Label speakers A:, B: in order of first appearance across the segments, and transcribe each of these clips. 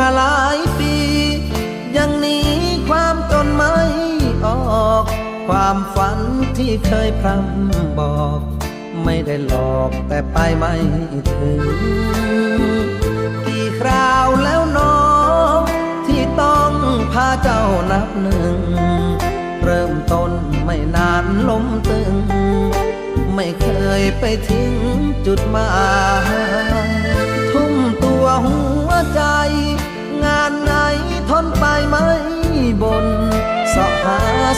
A: มาหลายปี ยังหนีความจนไม่ออก ความฝันที่เคยพร่ำบอก ไม่ได้หลอกแต่ไปไม่ถึง กี่คราวแล้วน้อง ที่ต้องพาเจ้านับหนึ่ง เริ่มต้นไม่นานล้มตึง ไม่เคยไปทิ้งจุดหมายทุ่มตัวหัว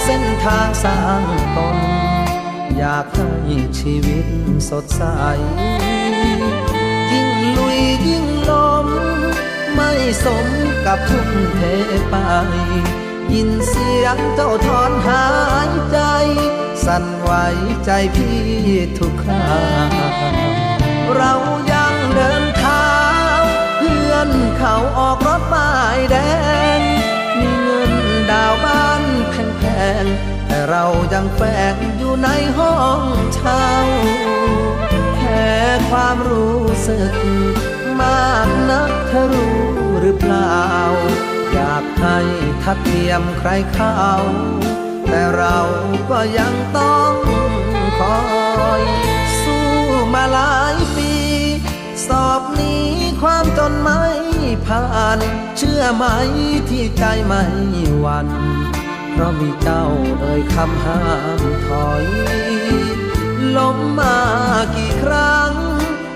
A: เส้นทางสร้างตน อยากให้ชีวิตสดใส ยิ่งลุยยิ่งล้ม ไม่สมกับทุ่มเทไป ยินเสียงเจ้าถอนหายใจ สั่นไหวใจพี่ทุกคราเรายังเดินเท้าเพื่อนเขาออกรถป้ายแดง มีเงินดาวบ้าน แพงๆแต่เรายังแฝงอยู่ในห้องเช่าแค่ความรู้สึก มากนักเธอรู้หรือเปล่า อยากให้ทัดเทียมใครเขาแต่เราก็ยังต้องคอย สู้มาหลายปี สอบนี้ความจนไม่ผ่าน เชื่อไหมที่ใจไม่หวัน เพราะมีเจ้าเอ่ยคำห้ามถอยล้มมากี่ครั้ง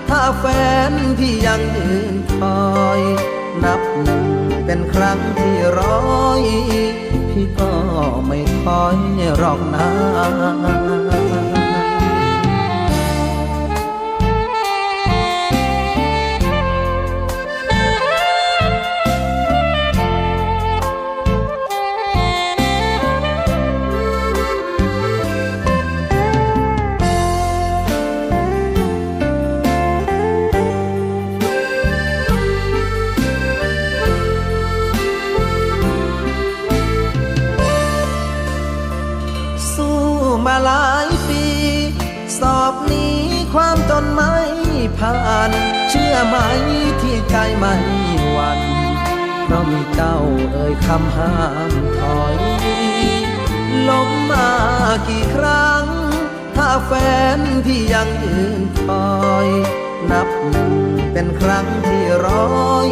A: ถ้าแฟนพี่ยังยืนคอย นับหนึ่งเป็นครั้งที่ร้อย พี่ก็ไม่ถอยหรอกนะ มาหลายปี สอบนี้ความจนไม่ผ่าน เชื่อไหมที่ใจไม่หวันเพราะมีเจ้าเอ่ยคำห้ามถอยล้มมากี่ครั้ง ถ้าแฟนพี่ยังยืนคอย นับหนึ่งเป็นครั้งที่ร้อย